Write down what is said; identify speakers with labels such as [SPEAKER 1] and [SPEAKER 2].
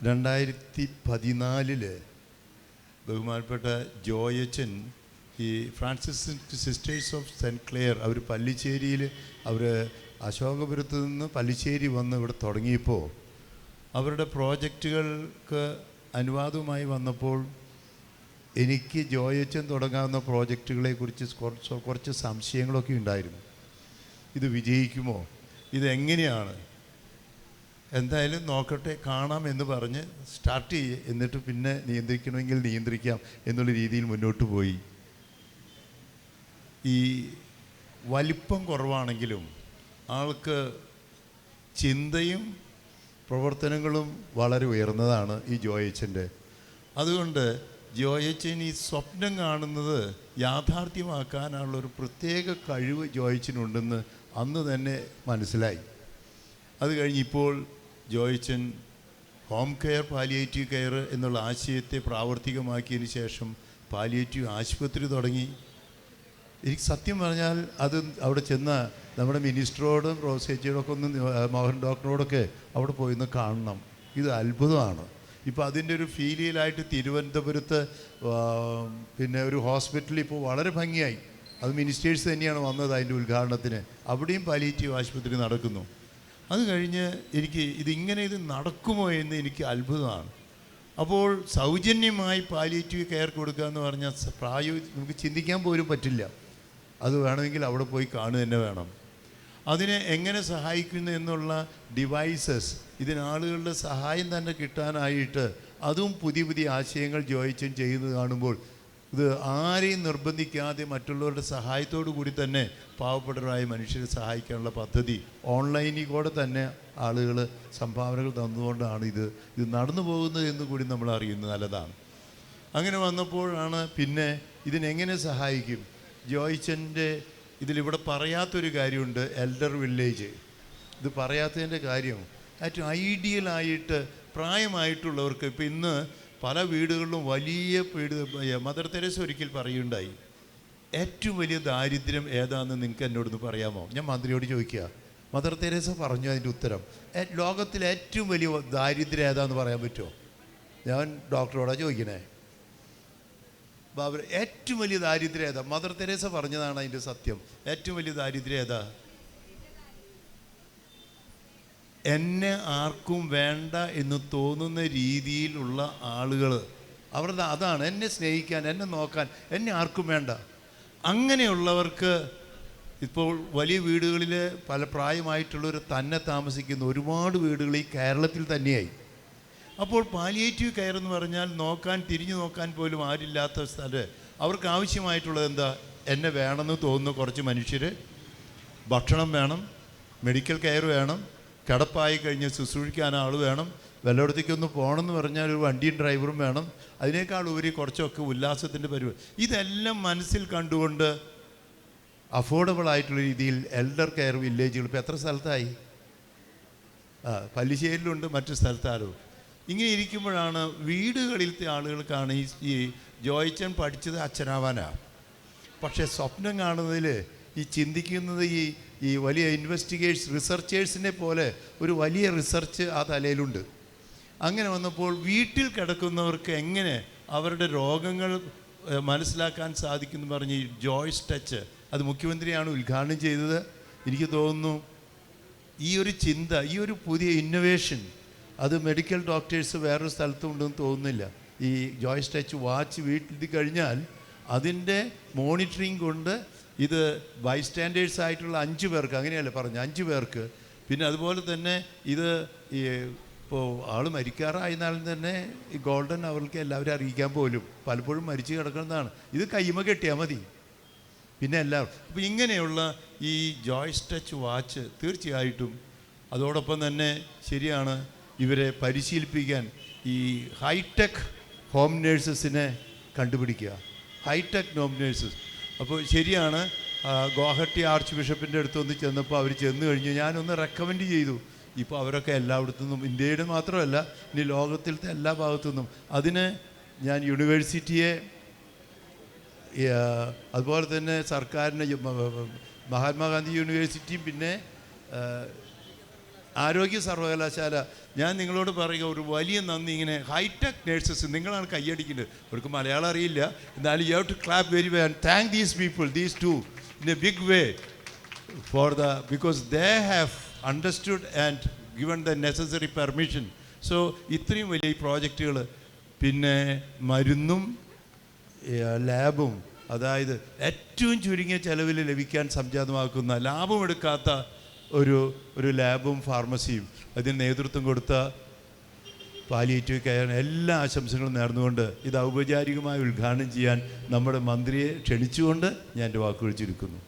[SPEAKER 1] രണ്ടായിരത്തി പതിനാലിൽ ബഹുമാനപ്പെട്ട ജോയച്ചൻ ഈ Francis sisters of Saint Clare അവർ പല്ലിശ്ശേരിയിൽ അവർ അശോകപുരത്ത് നിന്ന് പല്ലിശ്ശേരി വന്ന് ഇവിടെ തുടങ്ങിയപ്പോൾ അവരുടെ പ്രോജക്റ്റുകൾക്ക് അനുവാദവുമായി വന്നപ്പോൾ എനിക്ക് ജോയച്ചൻ തുടങ്ങാവുന്ന പ്രോജക്റ്റുകളെ കുറിച്ച് കുറച്ച് കുറച്ച് സംശയങ്ങളൊക്കെ ഉണ്ടായിരുന്നു. ഇത് വിജയിക്കുമോ? ഇതെങ്ങനെയാണ്? എന്തായാലും നോക്കട്ടെ കാണാം എന്ന് പറഞ്ഞ് സ്റ്റാർട്ട് ചെയ്യുക എന്നിട്ട് പിന്നെ നിയന്ത്രിക്കണമെങ്കിൽ നിയന്ത്രിക്കാം എന്നുള്ള രീതിയിൽ മുന്നോട്ട് പോയി. ഈ വലിപ്പം കുറവാണെങ്കിലും ആൾക്ക് ചിന്തയും പ്രവർത്തനങ്ങളും വളരെ ഉയർന്നതാണ് ഈ ജോയച്ചന്റെ. അതുകൊണ്ട് ജോയച്ചൻ ഈ സ്വപ്നം കാണുന്നത് യാഥാർത്ഥ്യമാക്കാനുള്ള ഒരു പ്രത്യേക കഴിവ് ജോയച്ചനുണ്ടെന്ന് അന്ന് തന്നെ മനസ്സിലായി. അത് കഴിഞ്ഞിപ്പോൾ Joychan home care palliative care എന്നുള്ള ആശയത്തെ പ്രാവർത്തികമാക്കിയതിന് ശേഷം പാലിയേറ്റീവ് ആശുപത്രി തുടങ്ങി. എനിക്ക് സത്യം പറഞ്ഞാൽ അത് അവിടെ ചെന്ന നമ്മുടെ മിനിസ്റ്ററോടും റോസേച്ചിയോടൊക്കെ ഒന്ന് മോഹൻ ഡോക്ടറോടൊക്കെ അവിടെ പോയി ഒന്ന് കാണണം. ഇത് അത്ഭുതമാണ്. ഇപ്പോൾ അതിന്റെ ഒരു ഫീലിയലായിട്ട് തിരുവനന്തപുരത്ത് പിന്നെ ഒരു ഹോസ്പിറ്റലിൽ ഇപ്പോൾ വളരെ ഭംഗിയായി. അത് മിനിസ്റ്റേഴ്സ് തന്നെയാണ് വന്നത് അതിന്റെ ഉദ്ഘാടനത്തിന്. അവിടെയും പാലിയേറ്റീവ് ആശുപത്രി നടക്കുന്നു. അത് കഴിഞ്ഞ് എനിക്ക് ഇതിങ്ങനെ ഇത് നടക്കുമോ എന്ന് എനിക്ക് അത്ഭുതമാണ്. അപ്പോൾ സൗജന്യമായി പാലിയേറ്റീവ് കെയർ കൊടുക്കുക എന്ന് പറഞ്ഞാൽ പ്രായോഗിക പ്രായോ നമുക്ക് ചിന്തിക്കാൻ പോലും പറ്റില്ല. അത് വേണമെങ്കിൽ അവിടെ പോയി കാണുക തന്നെ വേണം. അതിനെ എങ്ങനെ സഹായിക്കുന്നു എന്നുള്ള ഡിവൈസസ് ഇതിനാളുകളുടെ സഹായം തന്നെ കിട്ടാനായിട്ട് അതും പുതിയ പുതിയ ആശയങ്ങൾ ജോയിച്ചും ചെയ്യുന്നത് കാണുമ്പോൾ ഇത് ആരെയും നിർബന്ധിക്കാതെ മറ്റുള്ളവരുടെ സഹായത്തോടു കൂടി തന്നെ പാവപ്പെട്ടവരായ മനുഷ്യരെ സഹായിക്കാനുള്ള പദ്ധതി ഓൺലൈനിൽ കൂടെ തന്നെ ആളുകൾ സംഭാവനകൾ തന്നുകൊണ്ടാണ് ഇത്. ഇത് നടന്നു പോകുന്നത് എന്ന് കൂടി നമ്മൾ അറിയുന്നത് നല്ലതാണ്. അങ്ങനെ വന്നപ്പോഴാണ് പിന്നെ ഇതിനെങ്ങനെ സഹായിക്കും? ജോയിച്ചന്റെ ഇതിലിവിടെ പറയാത്തൊരു കാര്യമുണ്ട് എൽഡർ വില്ലേജ് ഇത് പറയാത്തതിന്റെ കാര്യം ഏറ്റവും ഐഡിയലായിട്ട് പ്രായമായിട്ടുള്ളവർക്ക് ഇപ്പം ഇന്ന് പല വീടുകളിലും വലിയ വീട് മദർ തെരേസ ഒരിക്കൽ പറയുണ്ടായി ഏറ്റവും വലിയ ദാരിദ്ര്യം ഏതാണെന്ന് നിങ്ങൾക്ക് എന്നോടൊന്ന് പറയാമോ? ഞാൻ മന്ത്രിയോട് ചോദിക്കുക. മദർ തെരേസ പറഞ്ഞു അതിന്റെ ഉത്തരം. "ഏ- ലോകത്തിലെ ഏറ്റവും വലിയ ദാരിദ്ര്യം ഏതാണെന്ന് പറയാൻ പറ്റുമോ? ഞാൻ ഡോക്ടറോടാ ചോദിക്കണേ. ബാബർ ഏറ്റവും വലിയ ദാരിദ്ര്യം ഏതാ? മദർ തെരേസ പറഞ്ഞതാണ് അതിന്റെ സത്യം. ഏറ്റവും വലിയ ദാരിദ്ര്യം ഏതാ? എന്നെ ആർക്കും വേണ്ട എന്ന് തോന്നുന്ന രീതിയിലുള്ള ആളുകൾ അവരുടെ അതാണ് എന്നെ സ്നേഹിക്കാൻ എന്നെ നോക്കാൻ എന്നെ ആർക്കും വേണ്ട. അങ്ങനെയുള്ളവർക്ക് ഇപ്പോൾ വലിയ വീടുകളിൽ പല പ്രായമായിട്ടുള്ളവർ തന്നെ താമസിക്കുന്ന. ഒരുപാട് വീടുകൾ ഈ കേരളത്തിൽ തന്നെയായി. അപ്പോൾ പാലിയേറ്റീവ് കെയർ എന്ന് പറഞ്ഞാൽ നോക്കാൻ തിരിഞ്ഞു നോക്കാൻ പോലും ആരില്ലാത്ത സ്ഥലം. അവർക്ക് ആവശ്യമായിട്ടുള്ളത് എന്താ? എന്നെ വേണമെന്ന് തോന്നുന്ന കുറച്ച് മനുഷ്യർ ഭക്ഷണം വേണം മെഡിക്കൽ കെയർ വേണം കിടപ്പായി കഴിഞ്ഞ് ശുശ്രൂഷിക്കാൻ ആൾ വേണം. വല്ലയിടത്തേക്കൊന്ന് പോകണമെന്ന് പറഞ്ഞാൽ ഒരു വണ്ടിയും ഡ്രൈവറും വേണം. അതിനേക്കാൾ ഉപരി കുറച്ചൊക്കെ ഉല്ലാസത്തിന്റെ പരിപാടി. ഇതെല്ലാം മനസ്സിൽ കണ്ടുകൊണ്ട് അഫോർഡബിൾ ആയിട്ടുള്ള രീതിയിൽ എൽഡർ കെയർ വില്ലേജുകൾ ഇപ്പോൾ എത്ര സ്ഥലത്തായി? ആ പല്ലിശ്ശേരിയിലുണ്ട് മറ്റു സ്ഥലത്താരോ? ഇങ്ങനെ ഇരിക്കുമ്പോഴാണ് വീടുകളിലത്തെ ആളുകൾക്കാണ് ഈ ജോയിച്ചൻ പഠിച്ചത് അച്ഛനാവാനാണ് പക്ഷേ സ്വപ്നം കാണുന്നതിൽ ഈ ചിന്തിക്കുന്നത് ഈ ഈ വലിയ ഇൻവെസ്റ്റിഗേഴ്സ് റിസർച്ചേഴ്സിനെ പോലെ ഒരു വലിയ റിസർച്ച് ആ തലയിലുണ്ട്. അങ്ങനെ വന്നപ്പോൾ വീട്ടിൽ കിടക്കുന്നവർക്ക് എങ്ങനെ അവരുടെ രോഗങ്ങൾ മനസ്സിലാക്കാൻ സാധിക്കുമെന്ന് പറഞ്ഞ് ജോയ്സ് ടച്ച് അത് മുഖ്യമന്ത്രിയാണ് ഉദ്ഘാടനം ചെയ്തത്. എനിക്ക് തോന്നുന്നു ഈ ഒരു ചിന്ത ഈ ഒരു പുതിയ ഇന്നൊവേഷൻ അത് മെഡിക്കൽ ഡോക്ടേഴ്സ് വേറൊരു സ്ഥലത്തുണ്ടെന്ന് തോന്നുന്നില്ല. ഈ ജോയ്സ് ടച്ച് വാച്ച് വീട്ടിൽ കഴിഞ്ഞാൽ അതിന്റെ മോണിറ്ററിങ് കൊണ്ട് ഇത് ബൈസ്റ്റാൻഡേഴ്സ് ആയിട്ടുള്ള അഞ്ച് പേർക്ക് അങ്ങനെയല്ലേ പറഞ്ഞു അഞ്ച് പേർക്ക്. പിന്നെ അതുപോലെ തന്നെ ഇത് ഈ ഇപ്പോൾ ആൾ മരിക്കാറായിരുന്നാലും തന്നെ ഈ ഗോൾഡൻ അവർക്ക് എല്ലാവരും അറിയിക്കാൻ പോലും പലപ്പോഴും മരിച്ചു കിടക്കുന്നതാണ്. ഇത് കൈമ കെട്ടിയാൽ മതി. പിന്നെ എല്ലാവരും അപ്പോൾ ഇങ്ങനെയുള്ള ഈ ജോയ് ടച്ച് വാച്ച് തീർച്ചയായിട്ടും അതോടൊപ്പം തന്നെ ശരിയാണ് ഇവരെ പരിശീലിപ്പിക്കാൻ ഈ ഹൈടെക് ഹോം നേഴ്സസിനെ കണ്ടുപിടിക്കുക. ഹൈടെക് നോമിനേഴ്സസ് അപ്പോൾ ശരിയാണ് ഗോഹട്ടി ആർച്ച് ബിഷപ്പിന്റെ അടുത്ത് ഒന്ന് ചെന്നപ്പോൾ അവർ ചെന്ന് കഴിഞ്ഞ്. ഞാനൊന്ന് റെക്കമെൻഡ് ചെയ്തു. ഇപ്പോൾ അവരൊക്കെ എല്ലായിടത്തു നിന്നും ഇന്ത്യയുടെ മാത്രമല്ല ഇനി ലോകത്തിലത്തെ എല്ലാ ഭാഗത്തു നിന്നും അതിന് ഞാൻ യൂണിവേഴ്സിറ്റിയെ അതുപോലെ തന്നെ മ- മഹാത്മാഗാന്ധി യൂണിവേഴ്സിറ്റിയും പിന്നെ ആരോഗ്യ സർവകലാശാല ഞാൻ നിങ്ങളോട് പറയുക ഒരു വലിയ നന്ദി ഇങ്ങനെ ഹൈടെക് നേഴ്സസ് നിങ്ങളാണ് കൈയടിക്കുന്നത്. അവർക്ക് മലയാളം അറിയില്ല. എന്നാലും you have to clap very way and thank these people these two in a big way for the because they have understood and given the necessary permission so ഇത്രയും വലിയ ഈ പ്രോജക്റ്റുകൾ പിന്നെ മരുന്നും ലാബും അതായത് ഏറ്റവും ചുരുങ്ങിയ ചെലവിൽ ലഭിക്കാൻ സംജാതമാക്കുന്ന ലാഭം എടുക്കാത്ത ഒരു ഒരു ലാബും ഫാർമസിയും അതിന് നേതൃത്വം കൊടുത്ത പാലിയേറ്റീവ് കെയർ എല്ലാ ആശംസകളും നേർന്നുകൊണ്ട് ഇത് ഔപചാരികമായി ഉദ്ഘാടനം ചെയ്യാൻ നമ്മുടെ മന്ത്രിയെ ക്ഷണിച്ചുകൊണ്ട് ഞാൻ എന്റെ വാക്കുകൾ ചുരുക്കുന്നു.